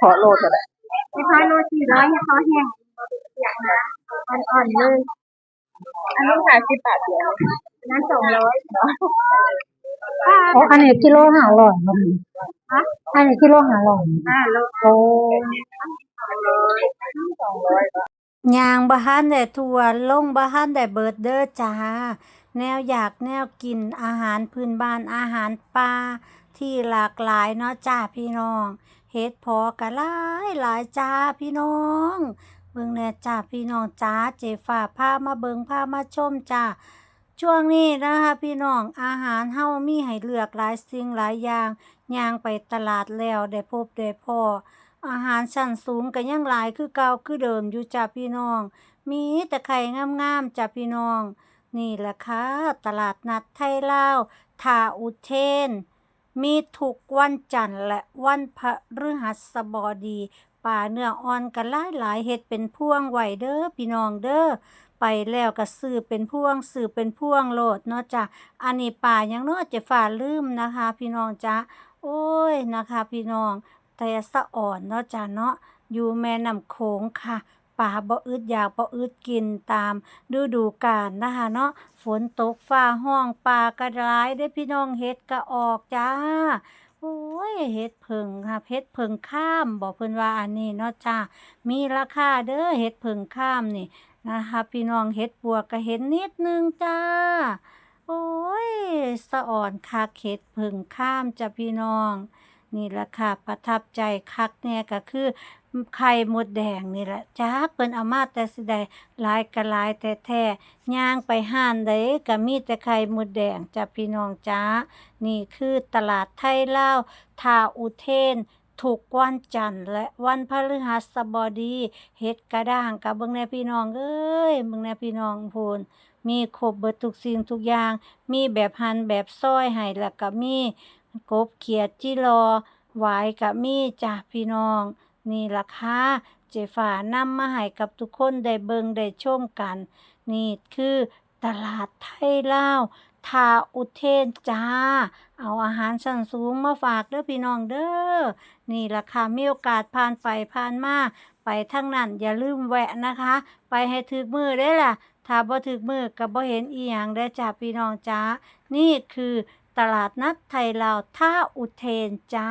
ขอโลเท่าไหร่ไม่พายโลสี่ร้อยเนี่ยเขาแห้งอย่างนะอ่อนๆเลยอันนี้ห้าสิบบาทเดียวอันนั้นสองร้อยโอ้อันนี้กิโลห้าร้อยบ่มีอันนี้กิโลห้าร้อยห้าโลโอ้สองร้อยย่างบ่ทันได้ทั่วลงบ่ทันได้เบิดเด้อจ้า แนวอยากแนวกินอาหารพื้นบ้านอาหารป่าที่หลากหลายเนาะจ้าพี่น้อง เฮ็ดพอก็หลายหลายจ้าพี่น้องเบิ่งแน่จ้าพี่น้องจ้าเจฟ้าพามาเบิ่งพามาชมจ้าช่วงนี้นะคะพี่น้องอาหารเฮามีให้เลือกหลายสิ่งหลายอย่างย่างไปตลาดแล้วได้พบได้พออาหารชั้นสูงก็ยังหลายคือเก่าคือเดิมอยู่จ้าพี่น้อง มีแต่ไข่งามๆจ้าพี่น้อง นี่แหละค่ะตลาดนัดไทยลาวทาอุเทน มีทุกวันจันทร์และวันพฤหัสบดีป่าเนื้ออ่อนกันหลายหลายเฮ็ดเป็นพ่วงไหวเด้อพี่น้องเด้อไปแล้วก็ซื้อเป็นพ่วงซื้อเป็นพ่วงโลดเนาะจ้ะอันนี้ป่ายังเนาะจะฝ่าลืมนะคะ พี่น้องจ้ะโอ้ยนะคะ พี่น้องแต่สะอ่อนเนาะจ้ะเนาะอยู่แม่น้ำโขงค่ะ ป่าบ่อึดอยากบ่อึดกินตามฤดูกาลนะคะเนาะฝนตกฟ้าห้องป่าก็ร้ายได้พี่น้องเฮ็ดก็ออกจ้าโอ้ยเฮ็ดเพิงค่ะเฮ็ดเพิงข้ามบอกเพิ่นว่าอันนี้เนาะจ้ามีราคาเด้อเฮ็ดเพิงข้ามนี่นะคะพี่น้องเฮ็ดปวกก็เห็นนิดนึงจ้าโอ้ยสะอ่อนคักเฮ็ดเพิงข้ามจ้ะพี่น้อง นี่แหละค่ะประทับใจคักแน่ก็คือไข่มดแดงนี่แหละจักเพิ่นเอามาแต่สิใดหลายก็หลายแต่แท้ย่างไปห้านใดก็มีแต่ไข่มดแดงจ้ะพี่น้องจ้า นี่คือตลาดไทยเลาทาอุเทนถูกวันจันทร์และวันพฤหัสบดีเฮ็ดกระด้างกับเบิ่งแน่พี่น้องเอ้ยเบิ่งแน่พี่น้องพูนมีครบเบิดทุกสิ่งทุกอย่าง มีแบบหั่นแบบซอยให้แล้วก็มี กบเขียดจิรอหวายก็มีจ้ะพี่น้อง นี่ล่ะค่ะเจฟ้านำมาให้กับทุกคนได้เบิงได้ชมกัน นี่คือตลาดไทยลาวทาอุเทนจ้า เอาอาหารชั้นสูงมาฝากเด้อพี่น้องเด้อ นี่ล่ะค่ะมีโอกาสผ่านไปผ่านมา ไปทางนั้นอย่าลืมแวะนะคะ ไปให้ถึกมือได้ล่ะ ถ้าบ่ถึกมือก็บ่เห็นอีหยังได้จ้าพี่น้องจ้า นี่คือ ตลาดนัดไทยลาวท่าอุเทนจ้า